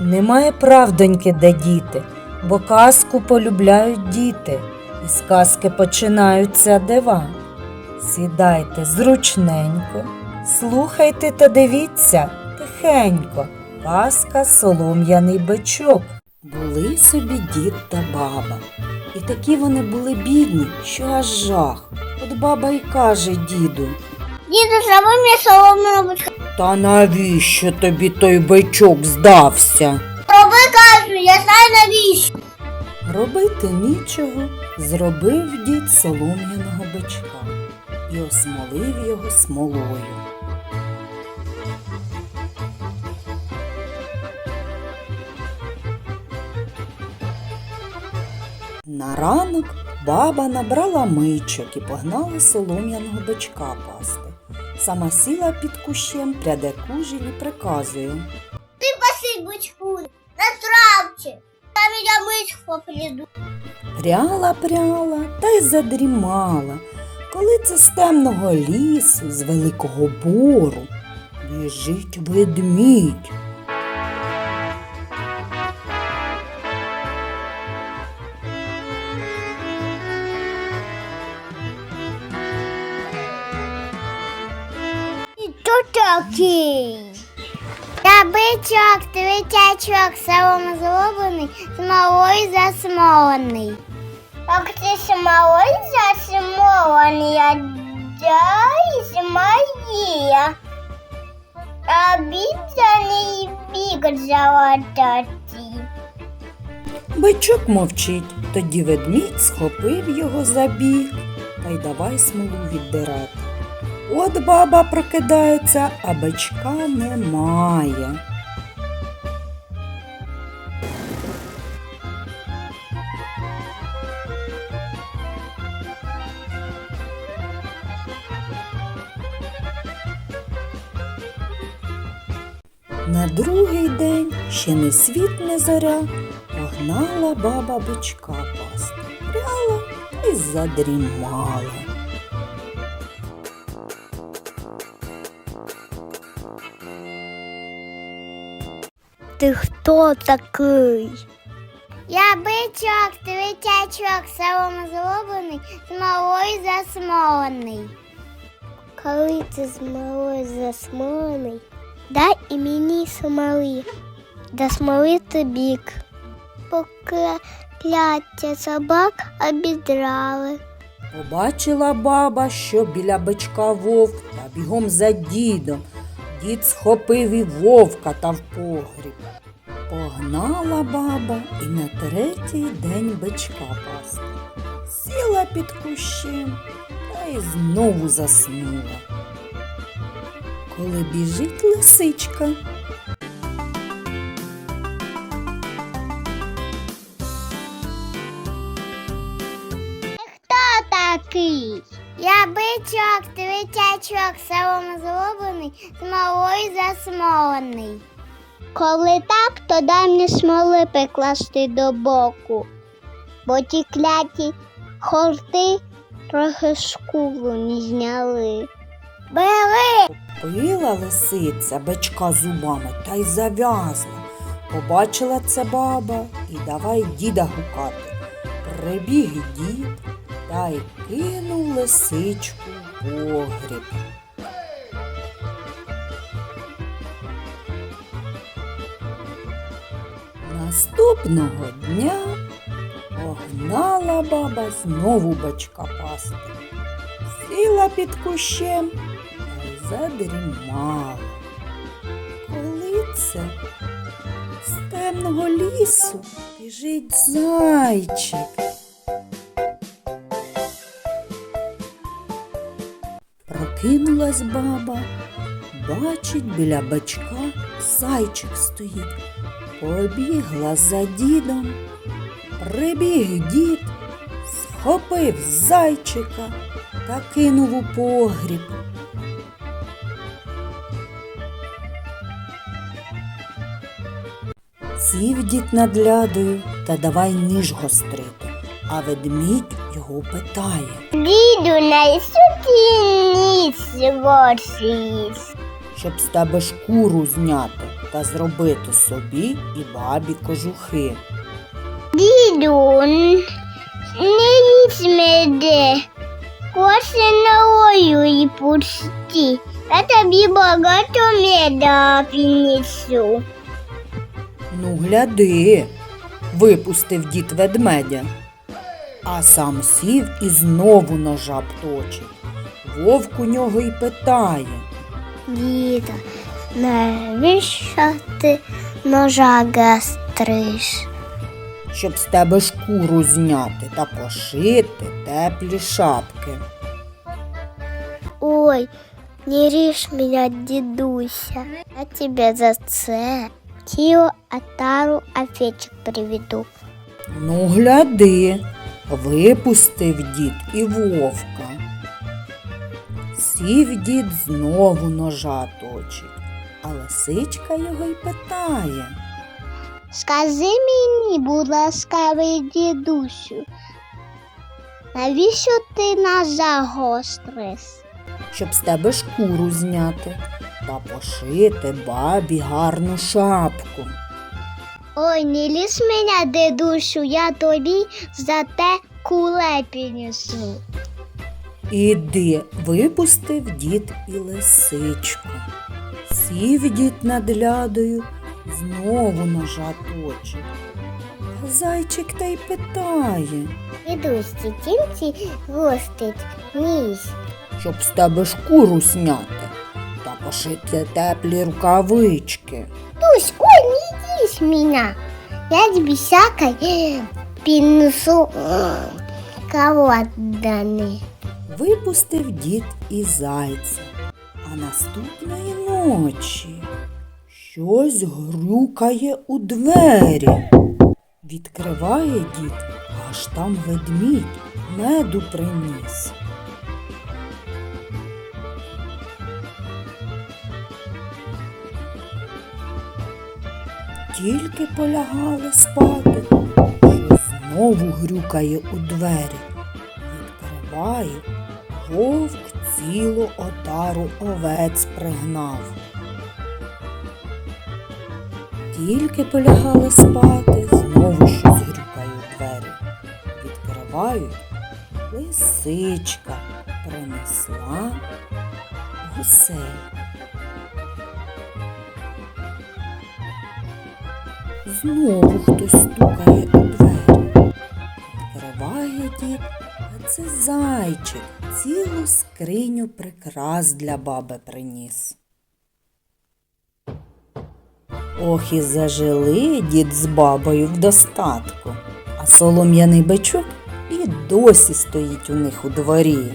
Немає правдоньки, де діти, бо казку полюбляють діти, і з казки починаються дива. Сідайте зручненько, слухайте та дивіться тихенько. Казка солом'яний бичок. Були собі дід та баба. І такі вони були бідні, що аж жах. От баба й каже діду. Діду, зроби мені соломину бичка. Та навіщо тобі той бичок здався? Роби кажу, я знаю навіщо. Робити нічого, зробив дід солом'яного бичка і осмолив його смолою. На ранок баба набрала мичок і погнала солом'яного бичка пасти. Сама сіла під кущем, пряде кужель і приказує. Ти паси бичку на травці. Там я мичку прийду. Пряла, пряла та й задрімала, коли це з темного лісу, з великого бору, біжить ведмідь. Такий. Я бичок, твітячок, селом зроблений, смолою засмолений. Як ти смолою засмолений, а дай смоє. Обіцяний бік золотий. Бичок мовчить, тоді ведмідь схопив його за біг та й давай смолу віддирати. От баба прокидається, а бичка немає. На другий день ще не світ не зоря, погнала баба бичка пасти, пряла і задрімала. Ти хто такий? Я бичок, твітячок, селом зроблений, смолою засмолений. Коли ти смолою засмолений, дай і мені смоли, да смолити бік. Покляття собак обідрали. Побачила баба, що біля бичка вовк та бігом за дідом. Дід схопив і вовка та в погріб. Погнала баба і на третій день бичка пасти. Сіла під кущем та й знову заснула. Коли біжить лисичка, Хто такий? Я бичок, твітячок, селом зроблений, смолою засмолений. Коли так, то дай мені смоли прикласти до боку, бо ті кляті хорти трохи шкуру не зняли. Бери! пила лисиця бичка зубами та й зав'язла. Побачила це баба і давай діда гукати. Прибіг дід та й кинув лисичку в погріб. Наступного дня погнала баба знову бичка пасти. Сіла під кущем та задрімала. Коли це з темного лісу біжить зайчик. Прокинулась баба, бачить біля бачка зайчик стоїть. Побігла за дідом, прибіг дід, схопив зайчика та кинув у погріб. Сів дід над лядою та давай ніж гострити, а ведмідь його питає. Діду на суті ніс ворсіс. Щоб з тебе шкуру зняти та зробити собі і бабі кожухи. Дідун, не їсть мене. Коси на і пусті. Я тобі багато меда принесу. Ну, гляди, випустив дід ведмедя, а сам сів і знову ножа точить. Вовк у нього й питає. Діда, навіщо ти ножа гастриш? щоб з тебе шкуру зняти та пошити теплі шапки. Ой, не ріж мене, дідуся. Я тебе за це тіло атару овечек приведу. Ну, гляди, випустив дід і вовка. Сів дід знову ножа точить, а лисичка його й питає. Скажи мені, будь ласкавий дідусю, навіщо ти ножа гостриш? щоб з тебе шкуру зняти та пошити бабі гарну шапку. Ой, не лізь мене, дідусю, я тобі за те куле піднесу. Іди, випустив дід і лисичку. Сів дід над лядою, знову ножа точить. А зайчик та й питає, Дідусь, тінці гостить, ніс. щоб з тебе шкуру зняти та пошити теплі рукавички. Дусь, ой, не лізь мене. Я тобі всякой піднесу колодани. Випустив дід і зайця. А наступної ночі щось грюкає у двері. Відкриває дід, аж там ведмідь меду приніс. Тільки полягали спати, що знову грюкає у двері. Відкриває, вовк цілу отару овець пригнав. Тільки полягали спати, знову щось грюкає двері. Відкривають, лисичка принесла гусей. Знову хтось стукає у двері. Відкриває дід, це зайчик цілу скриню прикрас для баби приніс. Ох і зажили дід з бабою в достатку, а солом'яний бичок і досі стоїть у них у дворі.